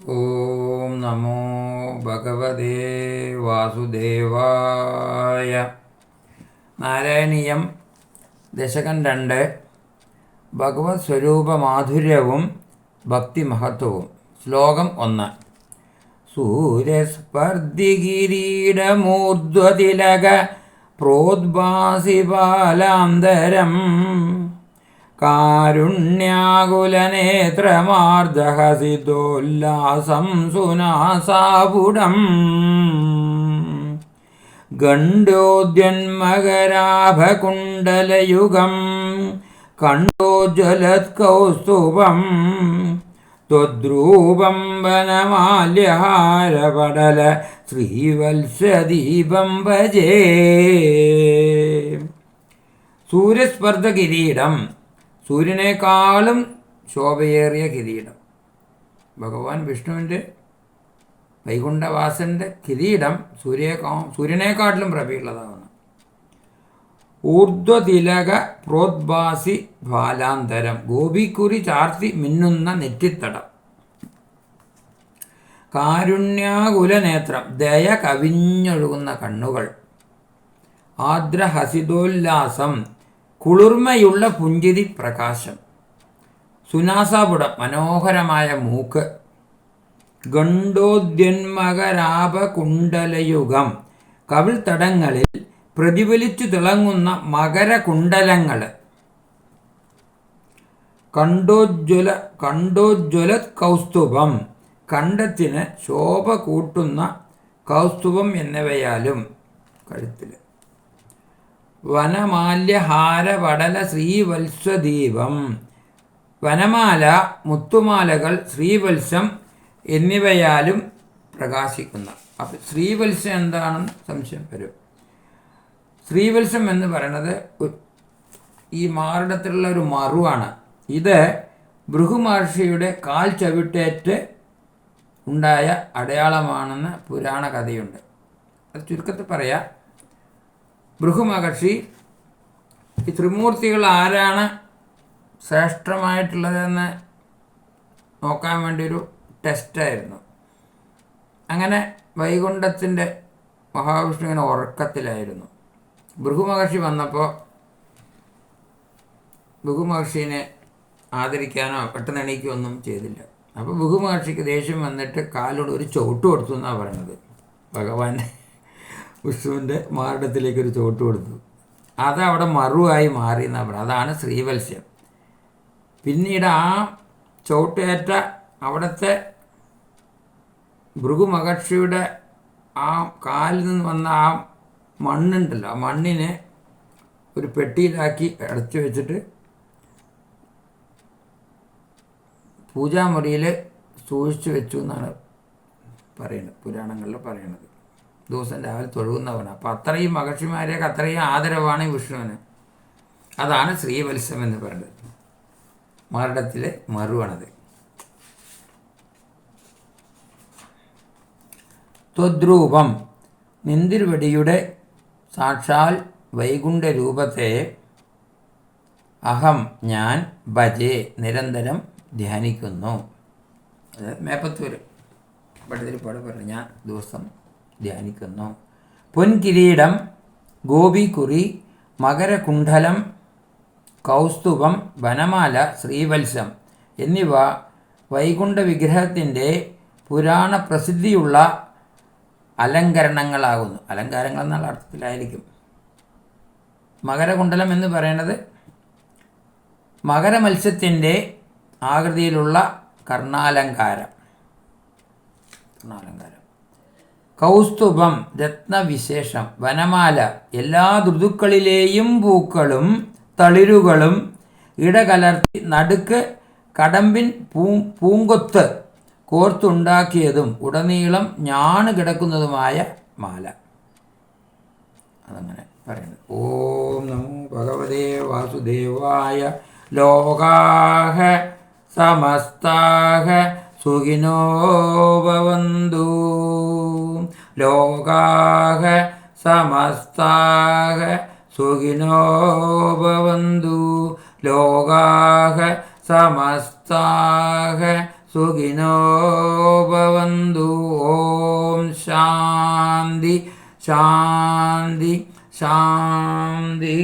ഓം നമോ ഭഗവതേ വാസുദേവായ നാരായണീയം ദശകം രണ്ട് ഭഗവത് സ്വരൂപ മാധുര്യവും ഭക്തിമഹത്വവും. ശ്ലോകം ഒന്ന് സൂര്യസ്പർദ്ധി കിരീടമൂർധ്വതിലക പ്രോദ്ഭാസി പ്രോദ്ഭാസിപാലാന്തരം കാരുണ്യാകുലനേത്രമാർദ്ദഹസിതോല്ലാസം സുനാസാപുടം. ഗണ്ഡോദ്യന്മകരാഭകുണ്ടലയുഗം കണ്ടോജ്വലത്കൗസ്തുഭം ത്വദ്രൂപം വനമാല്യഹാരപടല ശ്രീവത്സദീപം ഭജേ. സൂര്യസ്പർദ്ധ കിരീടം സൂര്യനേക്കാളും ശോഭയേറിയ കിരീടം. ഭഗവാൻ വിഷ്ണുവിന്റെ വൈകുണ്ഠവാസന്റെ കിരീടം സൂര്യേക്കാ സൂര്യനേക്കാട്ടിലും പ്രഭയുള്ളതാണ് ഊർധ്വതിലക പ്രോദ്ഭാസി ബാലാന്തരം ഗോപിക്കുറി ചാർത്തി മിന്നുന്ന നെറ്റിത്തടം. കാരുണ്യാകുല നേത്രം ദയ കവിഞ്ഞൊഴുകുന്ന കണ്ണുകൾ. ആദ്രഹസിതോല്ലാസം കുളിർമയുള്ള പുഞ്ചിരി പ്രകാശം. സുനാസാപുടം മനോഹരമായ മൂക്ക്. ഗണ്ഡോദ്യന്മകരാപകുണ്ടലയുഗം കവിൾത്തടങ്ങളിൽ പ്രതിഫലിച്ചു തിളങ്ങുന്ന മകരകുണ്ടലങ്ങൾ കണ്ടോജ്വല കണ്ടോജ്വല കൗസ്തുഭം കണ്ടത്തിന് ശോഭ കൂട്ടുന്ന കൗസ്തുഭം എന്നിവയാലും. കഴുത്തിൽ വനമാല്യഹാരവടല ശ്രീവത്സദീപം വനമാല മുത്തുമാലകൾ ശ്രീവത്സം എന്നിവയാലും പ്രകാശിക്കുന്ന. അപ്പം ശ്രീവത്സം എന്താണെന്ന് സംശയം വരും. ശ്രീവത്സം എന്ന് പറയുന്നത് ഈ മാറിടത്തിലുള്ള ഒരു മറുവാണ്. ഇത് ഭൃഗുമഹർഷിയുടെ കാൽ ചവിട്ടേറ്റ് ഉണ്ടായ അടയാളമാണെന്ന് പുരാണ കഥയുണ്ട് അത് ചുരുക്കത്തിൽ പറയാം. ഭൃഗു മഹർഷി ഈ ത്രിമൂർത്തികൾ ആരാണ് ശ്രേഷ്ഠമായിട്ടുള്ളതെന്ന് നോക്കാൻ വേണ്ടി ഒരു ടെസ്റ്റായിരുന്നു. അങ്ങനെ വൈകുണ്ഠത്തിന്റെ മഹാവിഷ്ണുവിന് ഉറക്കത്തിലായിരുന്നു. ബൃഹുമഹർഷി വന്നപ്പോൾ ഭൃഗു ആദരിക്കാനോ പെട്ടെന്ന് എണീക്കുകയോ ഒന്നും ചെയ്തില്ല. അപ്പോൾ ഭൃഗുമഹർഷിക്ക് ദേഷ്യം വന്നിട്ട് കാലോട് ഒരു ചവിട്ട് കൊടുത്തു എന്നാണ് പറയുന്നത്. ഭഗവാൻ വിഷ്ണുവിന്റെ മാറിടത്തിലേക്ക് ഒരു ചോട്ട് കൊടുത്തു. അത് അവിടെ മറുവായി മാറി എന്നാണ് പറയുന്നത് അതാണ് ശ്രീവത്സ്യം. പിന്നീട് ആ ചോട്ടേറ്റ അവിടുത്തെ ഭൃഗുമഹർഷിയുടെ ആ കാലിൽ നിന്ന് വന്ന ആ മണ്ണുണ്ടല്ലോ. ആ മണ്ണിനെ ഒരു പെട്ടിയിലാക്കി അടച്ചു വെച്ചിട്ട് പൂജാമുറിയിൽ സൂക്ഷിച്ചു വെച്ചു എന്നാണ് പറയുന്നത്. പുരാണങ്ങളിൽ പറയുന്നത്. ദിവസം രാവിലെ തൊഴുകുന്നവനാണ് അപ്പം അത്രയും മഹർഷിമാരെയൊക്കെ അത്രയും ആദരവാണ് വിഷ്ണുവിന്. അതാണ് ശ്രീവത്സം എന്ന് പറയുന്നത്. മരണത്തിലെ മറുവാണത്. ത്വദ്രൂപം നിന്തിരുവടിയുടെ സാക്ഷാൽ വൈകുണ്ഠ രൂപത്തെ അഹം ഞാൻ ഭജേ നിരന്തരം ധ്യാനിക്കുന്നു. അത് മേപ്പത്തൂർ പഠിത്തിരിപ്പാട് പറഞ്ഞു ഞാൻ ദിവസം ധ്യാനിക്കുന്നു. പൊൻകിരീടം ഗോപിക്കുറി മകരകുണ്ഠലം കൗസ്തുഭം വനമാല ശ്രീവത്സം എന്നിവ വൈകുണ്ഠ വിഗ്രഹത്തിന്റെ പുരാണ പ്രസിദ്ധിയുള്ള അലങ്കരണങ്ങളാകുന്നു. അലങ്കാരങ്ങൾ എന്നുള്ള അർത്ഥത്തിലായിരിക്കും. മകരകുണ്ഡലം എന്ന് പറയുന്നത് മകരമത്സ്യത്തിന്റെ ആകൃതിയിലുള്ള കർണാലങ്കാരം. കർണാലങ്കാരം. കൗസ്തുഭം രത്നവിശേഷം വനമാല എല്ലാ ഋതുക്കളിലെയും പൂക്കളും തളിരുകളും ഇടകലർത്തി നടുക്ക് കടമ്പിൻ പൂ പൂങ്കൊത്ത് കോർത്തുണ്ടാക്കിയതും ഉടനീളം ഞാണ് കിടക്കുന്നതുമായ മാല. അതങ്ങനെ പറയുന്നത് ഓം നമോ ഭഗവതേ വാസുദേവായ ലോകാഹ സമസ്താഹ സുഖിനോ ഭവന്തു ലോകാഹ സമസ്താഹ സുഖിനോ ഭവന്തു ലോകാഹ സമസ്താഹ സുഖിനോ ഭവന്തു ഓം ശാന്തി ശാന്തി ശാന്തി